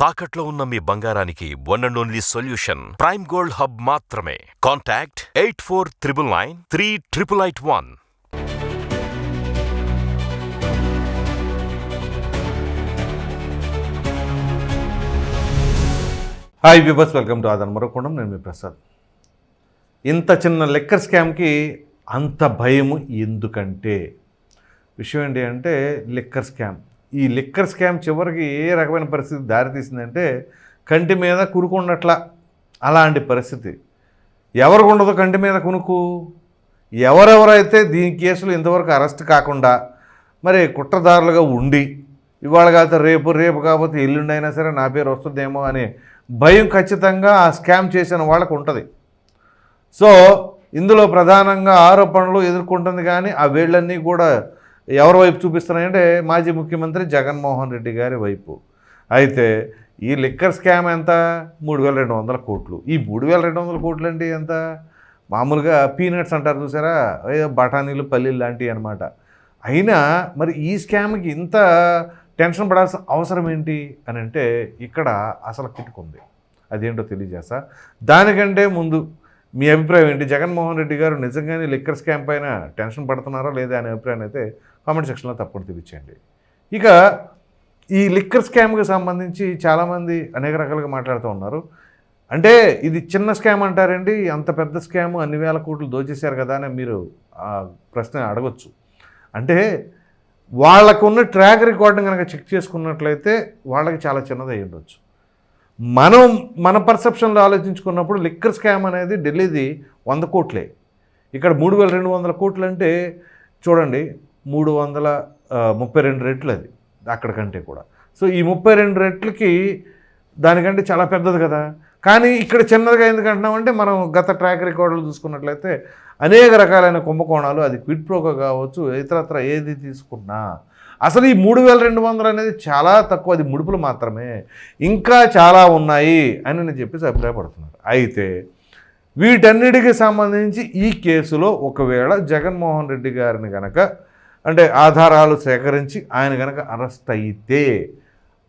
తాకట్లో ఉన్న మీ బంగారానికి one and only solution Prime Gold Hub మాత్రమే. Contact eight four triple nine three triple eight one hi viewers welcome to other మరొకొండం నేను మీ ప్రసాద్. ఇంత చిన్న లెక్కర్ స్కామ్కి అంత భయము ఎందుకంటే విషయం ఏంటి అంటే లిక్కర్ స్కామ్ ఈ లిక్కర్ స్కామ్ చివరికి ఏ రకమైన పరిస్థితి దారితీసిందంటే కంటి మీద కురుకున్నట్ల అలాంటి పరిస్థితి. ఎవరికి ఉండదు కంటి మీద కునుకు? ఎవరెవరైతే దీని కేసులు ఇంతవరకు అరెస్ట్ కాకుండా మరి కుట్రదారులుగా ఉండి ఇవాళ కాకపోతే రేపు రేపు కాకపోతే ఎల్లుండి అయినా సరే నా పేరు వస్తుందేమో అనే భయం ఖచ్చితంగా ఆ స్కామ్ చేసిన వాళ్ళకు ఉంటుంది. సో ఇందులో ప్రధానంగా ఆరోపణలు ఎదుర్కొంటుంది కానీ ఆ వేళ్ళన్నీ కూడా ఎవరి వైపు చూపిస్తున్నాయంటే మాజీ ముఖ్యమంత్రి జగన్మోహన్ రెడ్డి గారి వైపు. అయితే ఈ లిక్కర్ స్కామ్ ఎంత? మూడు వేల రెండు వందల కోట్లు. ఈ మూడు వేల రెండు వందల కోట్లు అంటే ఎంత? మామూలుగా పీనట్స్ అంటారు చూసారా? బఠానీలు పల్లీలు లాంటివి అనమాట అయినా మరి ఈ స్కామ్కి ఇంత టెన్షన్ పడాల్సిన అవసరం ఏంటి అని అంటే ఇక్కడ అసలు కిట్టుకుంది అదేంటో తెలియజేస్తా. దానికంటే ముందు మీ అభిప్రాయం ఏంటి? జగన్మోహన్ రెడ్డి గారు నిజంగానే లిక్కర్ స్కామ్ పైన టెన్షన్ పడుతున్నారా లేదా అనే అభిప్రాయం అయితే కామెంట్ సెక్షన్లో తప్పకుండా తెలియచేయండి ఇక ఈ లిక్కర్ స్కామ్కి సంబంధించి చాలామంది అనేక రకాలుగా మాట్లాడుతూ ఉన్నారు. అంటే ఇది చిన్న స్కామ్ అంటారండి అంత పెద్ద స్కామ్ అన్ని వేల కోట్లు దోచేశారు కదా అని మీరు ప్రశ్న అడగచ్చు. అంటే వాళ్ళకున్న ట్రాక్ రికార్డును కనుక చెక్ చేసుకున్నట్లయితే వాళ్ళకి చాలా చిన్నది అయి ఉండొచ్చు. మనం మన పర్సెప్షన్లో ఆలోచించుకున్నప్పుడు లిక్కర్ స్కామ్ అనేది ఢిల్లీది వంద కోట్లే. ఇక్కడ మూడు వేల రెండు వందల కోట్లు అంటే చూడండి మూడు వందల ముప్పై రెండు రెట్లు అది అక్కడికంటే కూడా. సో ఈ ముప్పై రెండు రెట్లకి దానికంటే చాలా పెద్దది కదా. కానీ ఇక్కడ చిన్నదిగా ఎందుకు అంటున్నామంటే మనం గత ట్రాక్ రికార్డులు చూసుకున్నట్లయితే అనేక రకాలైన కుంభకోణాలు అది క్విడ్ ప్రోకో కావచ్చు ఇతరత్ర ఏది తీసుకున్నా. అసలు ఈ మూడు వేల రెండు వందలు అనేది చాలా తక్కువ అది ముడుపులు మాత్రమే. ఇంకా చాలా ఉన్నాయి అని నేను చెప్పేసి అభిప్రాయపడుతున్నారు అయితే వీటన్నిటికి సంబంధించి ఈ కేసులో ఒకవేళ జగన్మోహన్ రెడ్డి గారిని కనుక అంటే ఆధారాలు సేకరించి ఆయన కనుక అరెస్ట్ అయితే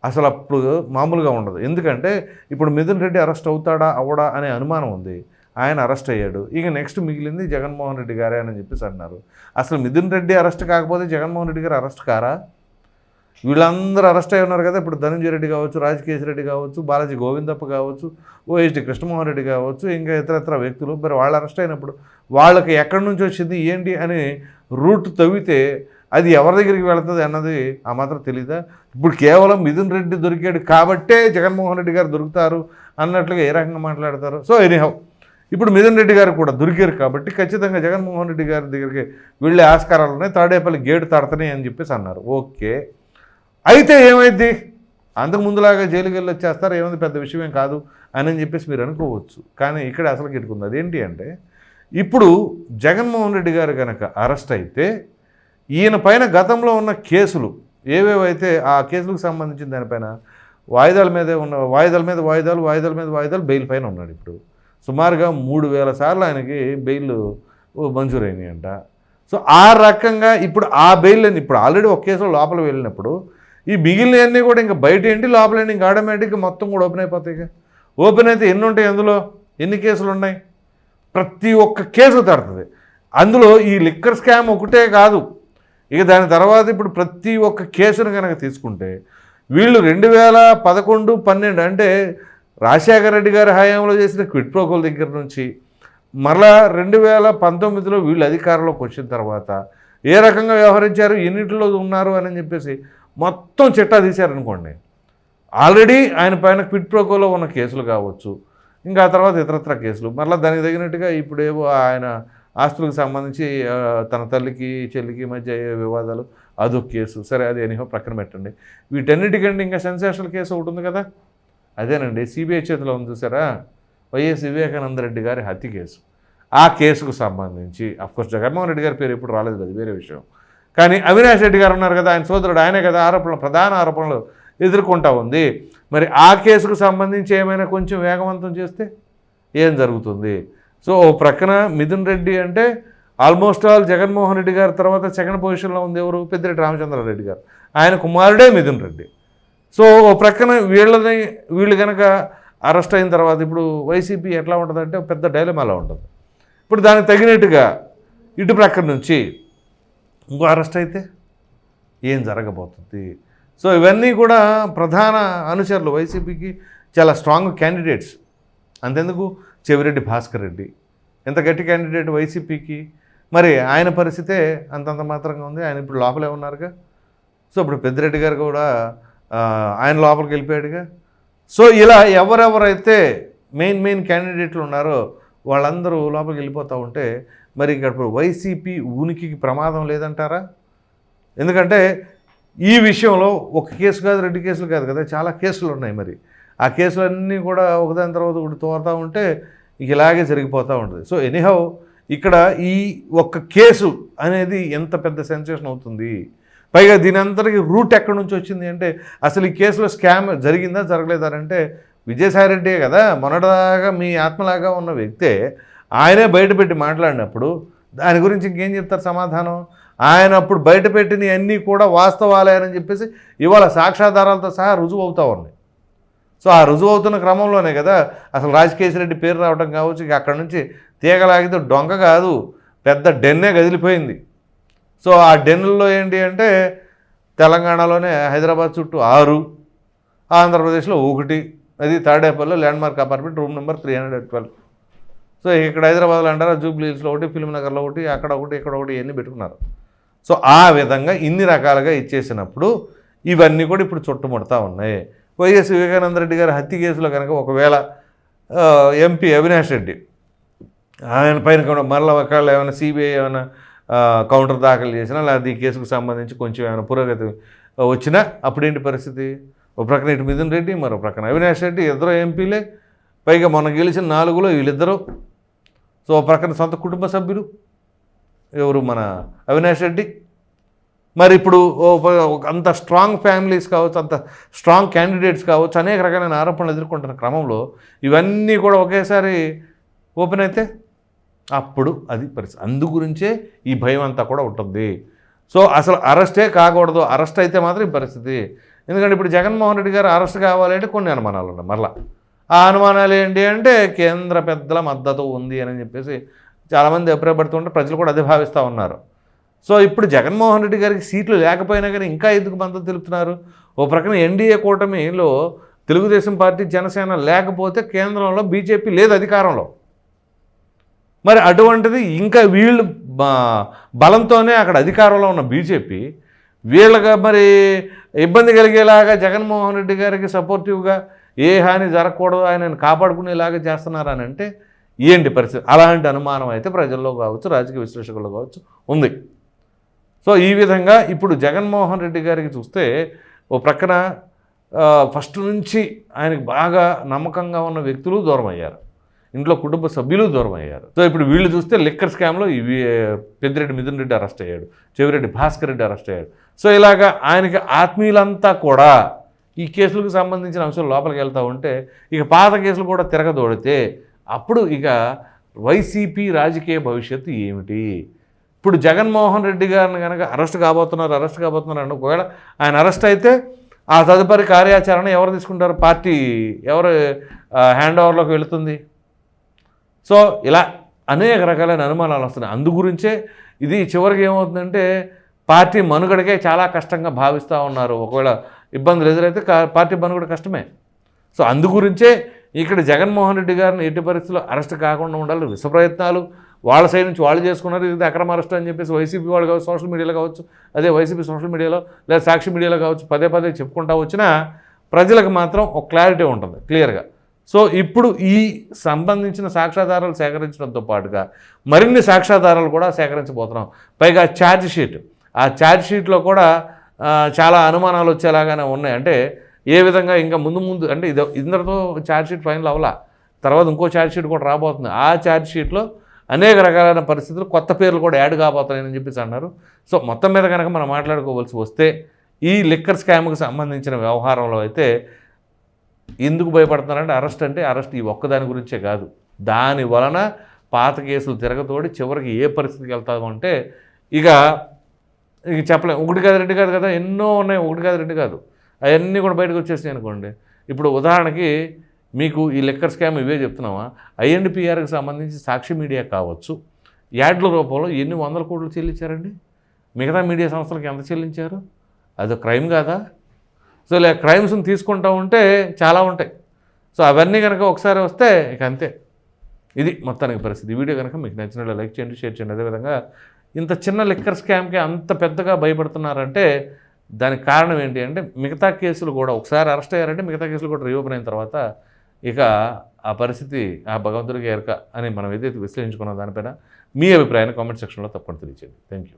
అసలు అప్పుడు మామూలుగా ఉండదు. ఎందుకంటే ఇప్పుడు మిథున్ రెడ్డి అరెస్ట్ అవుతాడా అవడా అనే అనుమానం ఉంది. ఆయన అరెస్ట్ అయ్యాడు. ఇక నెక్స్ట్ మిగిలింది జగన్మోహన్ రెడ్డి గారే అని చెప్పేసి అన్నారు అసలు మిథున్ రెడ్డి అరెస్ట్ కాకపోతే జగన్మోహన్ రెడ్డి గారు అరెస్ట్ కారా? వీళ్ళందరూ అరెస్ట్ అయి ఉన్నారు కదా. ఇప్పుడు ధనంజయ రెడ్డి కావచ్చు రాజకేశ్ రెడ్డి కావచ్చు బాలాజీ గోవిందప్ప కావచ్చు ఓఎస్డి కృష్ణమోహన్ రెడ్డి కావచ్చు ఇంకా ఇతర ఇతర వ్యక్తులు. మరి వాళ్ళు అరెస్ట్ అయినప్పుడు వాళ్ళకి ఎక్కడి నుంచి వచ్చింది ఏంటి అని రూట్ తవ్వితే అది ఎవరి దగ్గరికి వెళుతుంది అన్నది ఆ మాత్రం తెలీదా? ఇప్పుడు కేవలం మిథున్ రెడ్డి దొరికాడు కాబట్టే జగన్మోహన్ రెడ్డి గారు దొరుకుతారు అన్నట్లుగా ఏ రకంగా మాట్లాడతారు? సో ఎనీహౌ ఇప్పుడు మిథున్ రెడ్డి గారు కూడా దొరికారు కాబట్టి ఖచ్చితంగా జగన్మోహన్ రెడ్డి గారి దగ్గరికి వెళ్ళే ఆస్కారాలు ఉన్నాయి. తాడేపల్లి గేటు తాడతాయి అని చెప్పేసి అన్నారు. ఓకే. అయితే ఏమైంది అంతకు ముందులాగా జైలుకి వెళ్ళి వచ్చేస్తారు. ఏమైంది? పెద్ద విషయం ఏం కాదు అని చెప్పేసి మీరు అనుకోవచ్చు. కానీ ఇక్కడ అసలు గిట్టుకుంది. అదేంటి అంటే ఇప్పుడు జగన్మోహన్ రెడ్డి గారు కనుక అరెస్ట్ అయితే ఈయన పైన గతంలో ఉన్న కేసులు ఏవేవైతే ఆ కేసులకు సంబంధించిన దానిపైన వాయిదాల మీదే ఉన్న వాయిదాల మీద వాయిదాలు వాయిదాల మీద వాయిదాలు బెయిల్ పైన ఉన్నాడు ఇప్పుడు. సుమారుగా మూడు వేల సార్లు ఆయనకి బెయిల్ మంజూరైనాయంట. సో ఆ రకంగా ఇప్పుడు ఆ బెయిల్ ఇప్పుడు ఆల్రెడీ ఒక కేసులో లోపల వెళ్ళినప్పుడు ఈ మిగిలినవన్నీ కూడా ఇంకా బయట ఏంటి లోపల ఏంటి ఇంకా ఆటోమేటిక్గా మొత్తం కూడా ఓపెన్ అయిపోతాయి ఓపెన్ అయితే ఎన్ని ఉంటాయి అందులో? ఎన్ని కేసులు ఉన్నాయి? ప్రతి ఒక్క కేసు తడుతుంది. అందులో ఈ లిక్కర్ స్కామ్ ఒకటే కాదు. ఇక దాని తర్వాత ఇప్పుడు ప్రతి ఒక్క కేసును కనుక తీసుకుంటే వీళ్ళు రెండు వేల పదకొండు పన్నెండు అంటే రాజశేఖర రెడ్డి గారి హయాంలో చేసిన క్విట్ ప్రోకోల దగ్గర నుంచి మరలా రెండు వేల పంతొమ్మిదిలో వీళ్ళు అధికారంలోకి వచ్చిన తర్వాత ఏ రకంగా వ్యవహరించారు ఎన్నింటిలో ఉన్నారు అని చెప్పేసి మొత్తం చిట్టా తీశారనుకోండి. ఆల్రెడీ ఆయన పైన క్విట్ ప్రోకోలో ఉన్న కేసులు కావచ్చు ఇంకా ఆ తర్వాత ఇతరత్ర కేసులు. మరలా దానికి తగినట్టుగా ఇప్పుడేవో ఆయన ఆస్తులకు సంబంధించి తన తల్లికి చెల్లికి మధ్య అయ్యే వివాదాలు అదొక కేసు. సరే అది ఎనిహో ప్రక్కన పెట్టండి. వీటన్నిటికంటే ఇంకా సెన్సేషనల్ కేసు ఒకటి ఉంది కదా? అదేనండి. సిబిఐ చేతిలో ఉంది చూసారా? వైఎస్ వివేకానంద రెడ్డి గారి హత్య కేసు. ఆ కేసుకు సంబంధించి అఫ్కోర్స్ జగన్మోహన్ రెడ్డి గారి పేరు ఎప్పుడు రాలేదు అది వేరే విషయం. కానీ అవినాష్ రెడ్డి గారు ఉన్నారు కదా ఆయన సోదరుడు ఆయనే కదా ఆరోపణలు ప్రధాన ఆరోపణలు ఎదుర్కొంటా ఉంది. మరి ఆ కేసుకు సంబంధించి ఏమైనా కొంచెం వేగవంతం చేస్తే ఏం జరుగుతుంది? సో ఓ ప్రక్కన మిథున్ రెడ్డి అంటే ఆల్మోస్ట్ ఆల్ జగన్మోహన్ రెడ్డి గారి తర్వాత సెకండ్ పొజిషన్లో ఉంది ఎవరు? పెద్దిరెడ్డి రామచంద్రారెడ్డి గారు. ఆయన కుమారుడే మిథున్ రెడ్డి. సో ఓ ప్రక్కన వీళ్ళని వీళ్ళు కనుక అరెస్ట్ అయిన తర్వాత ఇప్పుడు వైసీపీ ఎట్లా ఉంటుందంటే ఒక పెద్ద డైలమాలా ఉంటుంది. ఇప్పుడు దానికి తగినట్టుగా ఇటు ప్రక్కన నుంచి ఇంకో అరెస్ట్ అయితే ఏం జరగబోతుంది? సో ఇవన్నీ కూడా ప్రధాన అనుచరులు వైసీపీకి చాలా స్ట్రాంగ్ క్యాండిడేట్స్ అంతెందుకు? చెవిరెడ్డి భాస్కర్ రెడ్డి. ఎంత గట్టి క్యాండిడేట్ వైసీపీకి? మరి ఆయన పరిస్థితే అంతంత మాత్రంగా ఉంది. ఆయన ఇప్పుడు లోపలే ఉన్నారుగా. సో ఇప్పుడు పెద్దిరెడ్డి గారు కూడా ఆయన లోపలికి వెళ్ళిపోయాడుగా. సో ఇలా ఎవరెవరైతే మెయిన్ మెయిన్ క్యాండిడేట్లు ఉన్నారో వాళ్ళందరూ లోపలికి వెళ్ళిపోతూ ఉంటే మరి ఇక్కడ ఇప్పుడు వైసీపీ ఉనికికి ప్రమాదం లేదంటారా? ఎందుకంటే ఈ విషయంలో ఒక కేసు కాదు రెండు కేసులు కాదు కదా చాలా కేసులు ఉన్నాయి మరి. ఆ కేసులన్నీ కూడా ఒకదాని తర్వాత ఒకటి తోరుతూ ఉంటే ఇలాగే జరిగిపోతూ ఉంటుంది. సో ఎనీహౌ ఇక్కడ ఈ ఒక్క కేసు అనేది ఎంత పెద్ద సెన్సేషన్ అవుతుంది? పైగా దీని అంతటికి రూట్ ఎక్కడి నుంచి వచ్చింది అంటే అసలు ఈ కేసులో స్కామ్ జరిగిందా జరగలేదా అంటే విజయసాయిరెడ్డే కదా. మొన్నటిదాకా మీ ఆత్మలాగా ఉన్న వ్యక్తే ఆయనే బయటపెట్టి మాట్లాడినప్పుడు దాని గురించి ఇంకేం చెప్తారు సమాధానం? ఆయన అప్పుడు బయటపెట్టిన అన్నీ కూడా వాస్తవాలేనని చెప్పేసి ఇవాళ సాక్ష్యాధారాలతో సహా రుజువు అవుతా ఉన్నాయి. సో ఆ రుజువు అవుతున్న క్రమంలోనే కదా అసలు రాజకేశ్వరెడ్డి పేరు రావడం కావచ్చు ఇక అక్కడ నుంచి తీగలాగితే డొంక కాదు పెద్ద డెన్నే కదిలిపోయింది. సో ఆ డెన్నుల్లో ఏంటి అంటే తెలంగాణలోనే హైదరాబాద్ చుట్టూ ఆరు ఆంధ్రప్రదేశ్లో ఒకటి అది తాడేపల్లిలో land landmark apartment room number three hundred twelve. So ఇక్కడ హైదరాబాద్లో అంటారా జూబ్లీ హిల్స్లో ఒకటి ఫిల్మ్ నగర్లో ఒకటి అక్కడ ఒకటి ఇక్కడ ఒకటి ఇవన్నీ పెట్టుకున్నారు. సో ఆ విధంగా ఇన్ని రకాలుగా ఇచ్చేసినప్పుడు ఇవన్నీ కూడా ఇప్పుడు చుట్టుముడతా ఉన్నాయి. వైఎస్ వివేకానంద రెడ్డి గారి హత్య కేసులో కనుక ఒకవేళ ఎంపీ అవినాష్ రెడ్డి ఆయన పైన కూడా మరలా ఏమైనా సిబిఐ ఏమైనా కౌంటర్ దాఖలు చేసినా లేదా ఈ కేసుకు సంబంధించి కొంచెం ఏమైనా పురోగతి వచ్చినా అప్పుడేంటి పరిస్థితి? ఒక ప్రక్కన ఇటు మిథున్ రెడ్డి మరో ప్రక్కన అవినాష్ రెడ్డి ఇద్దరు ఎంపీలే. పైగా మొన్న గెలిచిన నాలుగులో వీళ్ళిద్దరూ. సో ప్రక్కన సొంత కుటుంబ సభ్యులు. ఎవరు మన అవినాష్ రెడ్డి? మరి ఇప్పుడు ఓ ఒక అంత స్ట్రాంగ్ ఫ్యామిలీస్ కావచ్చు అంత స్ట్రాంగ్ క్యాండిడేట్స్ కావచ్చు అనేక రకాలైన ఆరోపణలు ఎదుర్కొంటున్న క్రమంలో ఇవన్నీ కూడా ఒకేసారి ఓపెన్ అయితే అప్పుడు అది పరిస్థితి అందు గురించే ఈ భయం అంతా కూడా ఉంటుంది. సో అసలు అరెస్టే కాకూడదు అరెస్ట్ అయితే మాత్రం ఈ పరిస్థితి. ఎందుకంటే ఇప్పుడు జగన్మోహన్ రెడ్డి గారు అరెస్ట్ కావాలి అంటే కొన్ని అనుమానాలు ఉన్నాయి. మరలా ఆ అనుమానాలు ఏంటి అంటే కేంద్ర పెద్దల మద్దతు ఉంది అని చెప్పేసి చాలామంది అభిప్రాయపడుతుంటే ప్రజలు కూడా అదే భావిస్తూ ఉన్నారు. సో ఇప్పుడు జగన్మోహన్ రెడ్డి గారికి సీట్లు లేకపోయినా కానీ ఇంకా ఎందుకు మద్దతు తెలుపుతున్నారు ఓ ప్రక్కన ఎన్డీఏ కూటమిలో తెలుగుదేశం పార్టీ జనసేన లేకపోతే కేంద్రంలో బీజేపీ లేదు అధికారంలో. మరి అటువంటిది ఇంకా వీళ్ళు బలంతోనే అక్కడ అధికారంలో ఉన్న బీజేపీ వీళ్ళగా మరి ఇబ్బంది కలిగేలాగా జగన్మోహన్ రెడ్డి గారికి సపోర్టివ్గా ఏ హాని జరగకూడదు ఆయనను కాపాడుకునేలాగా చేస్తున్నారని అంటే ఏంటి పరిస్థితి? అలాంటి అనుమానం అయితే ప్రజల్లో కావచ్చు రాజకీయ విశ్లేషకుల్లో కావచ్చు ఉంది. సో ఈ విధంగా ఇప్పుడు జగన్మోహన్ రెడ్డి గారికి చూస్తే ఓ ప్రక్కన ఫస్ట్ నుంచి ఆయనకు బాగా నమ్మకంగా ఉన్న వ్యక్తులు దూరం అయ్యారు ఇంట్లో కుటుంబ సభ్యులు దూరం అయ్యారు సో ఇప్పుడు వీళ్ళు చూస్తే లిక్కర్ స్కామ్లో ఇవి పెద్దిరెడ్డి మిథున్ రెడ్డి అరెస్ట్ అయ్యాడు. చెవిరెడ్డి భాస్కర్ రెడ్డి అరెస్ట్ అయ్యాడు. సో ఇలాగా ఆయనకి ఆత్మీయులంతా కూడా ఈ కేసులకు సంబంధించిన అంశాలు లోపలికి వెళ్తూ ఉంటే ఇక పాత కేసులు కూడా తిరగదోడితే అప్పుడు ఇక వైసీపీ రాజకీయ భవిష్యత్తు ఏమిటి? ఇప్పుడు జగన్మోహన్ రెడ్డి గారిని కనుక అరెస్ట్ కాబోతున్నారు అరెస్ట్ కాబోతున్నారు అండి ఒకవేళ ఆయన అరెస్ట్ అయితే ఆ తదుపరి కార్యాచరణ ఎవరు తీసుకుంటారు? పార్టీ ఎవరు హ్యాండ్ ఓవర్లోకి వెళుతుంది? సో ఇలా అనేక రకాలైన అనుమానాలు వస్తున్నాయి. అందు గురించే ఇది చివరికి ఏమవుతుందంటే పార్టీ మనుగడకే చాలా కష్టంగా భావిస్తూ ఉన్నారు. ఒకవేళ ఇబ్బందులు ఎదురైతే కా- పార్టీ మనుగడ కష్టమే. సో అందు గురించే ఇక్కడ జగన్మోహన్ రెడ్డి గారిని ఎట్టి పరిస్థితుల్లో అరెస్ట్ కాకుండా ఉండాలి. విష ప్రయత్నాలు వాళ్ళ సైడ్ నుంచి వాళ్ళు చేసుకున్నారు. ఇది అక్రమ అరెస్ట్ అని చెప్పేసి వైసీపీ వాళ్ళు కావచ్చు సోషల్ మీడియాలో కావచ్చు అదే వైసీపీ సోషల్ మీడియాలో లేదా సాక్షి మీడియాలో కావచ్చు పదే పదే చెప్పుకుంటా వచ్చినా ప్రజలకు మాత్రం ఒక క్లారిటీ ఉంటుంది క్లియర్గా. సో ఇప్పుడు ఈ సంబంధించిన సాక్ష్యాధారాలు సేకరించడంతో పాటుగా మరిన్ని సాక్ష్యాధారాలు కూడా సేకరించబోతున్నాం. పైగా ఛార్జ్ షీట్. ఆ ఛార్జ్ షీట్లో కూడా చాలా అనుమానాలు వచ్చేలాగానే ఉన్నాయి. అంటే ఏ విధంగా ఇంకా ముందు ముందు అంటే ఇది ఇందరితో ఛార్జ్ షీట్ ఫైనల్ అవ్వాల తర్వాత ఇంకో ఛార్జ్ షీట్ కూడా రాబోతుంది. ఆ ఛార్జ్ షీట్లో అనేక రకాలైన పరిస్థితులు కొత్త పేర్లు కూడా యాడ్ కాబోతున్నాయని చెప్పేసి అన్నారు. సో మొత్తం మీద కనుక మనం మాట్లాడుకోవాల్సి వస్తే ఈ లిక్కర్ స్కామ్కి సంబంధించిన వ్యవహారంలో అయితే ఎందుకు భయపడుతున్నారంటే అరెస్ట్ అంటే అరెస్ట్ ఈ ఒక్కదాని గురించే కాదు. దాని వలన పాత కేసులు తిరగతోడి చివరికి ఏ పరిస్థితికి వెళ్తామంటే ఇక ఇక చెప్పలేము ఒకటి కాదు రెండు కాదు కదా. ఎన్నో ఉన్నాయి. ఒకటి కాదు రెండు కాదు. అవన్నీ కూడా బయటకు వచ్చేసినాయి అనుకోండి. ఇప్పుడు ఉదాహరణకి మీకు ఈ లెక్కర్ స్కామ్ ఇవే చెప్తున్నావా? ఐఎన్డిపిఆర్కి సంబంధించి సాక్షి మీడియా కావచ్చు. యాడ్ల రూపంలో ఎన్ని వందల కోట్లు చెల్లించారండి? మిగతా మీడియా సంస్థలకు ఎంత చెల్లించారు? అది క్రైమ్ కాదా? సో ఇలా క్రైమ్స్ని తీసుకుంటూ ఉంటే చాలా ఉంటాయి. సో అవన్నీ కనుక ఒకసారి వస్తే ఇక అంతే. ఇది మొత్తానికి పరిస్థితి. వీడియో కనుక మీకు నచ్చినట్లు లైక్ చేయండి షేర్ చేయండి. అదేవిధంగా ఇంత చిన్న లిక్కర్ స్కామ్కి అంత పెద్దగా భయపడుతున్నారంటే దానికి కారణం ఏంటి అంటే మిగతా కేసులు కూడా ఒకసారి అరెస్ట్ అయ్యారంటే మిగతా కేసులు కూడా రీఓపెన్ అయిన తర్వాత ఇక ఆ పరిస్థితి ఆ భగవంతుడికి ఎరక అని మనం ఏదైతే విశ్లేషించుకున్న దానిపైన మీ అభిప్రాయాన్ని కామెంట్ సెక్షన్లో తప్పకుండా తెలియచేయండి. Thank you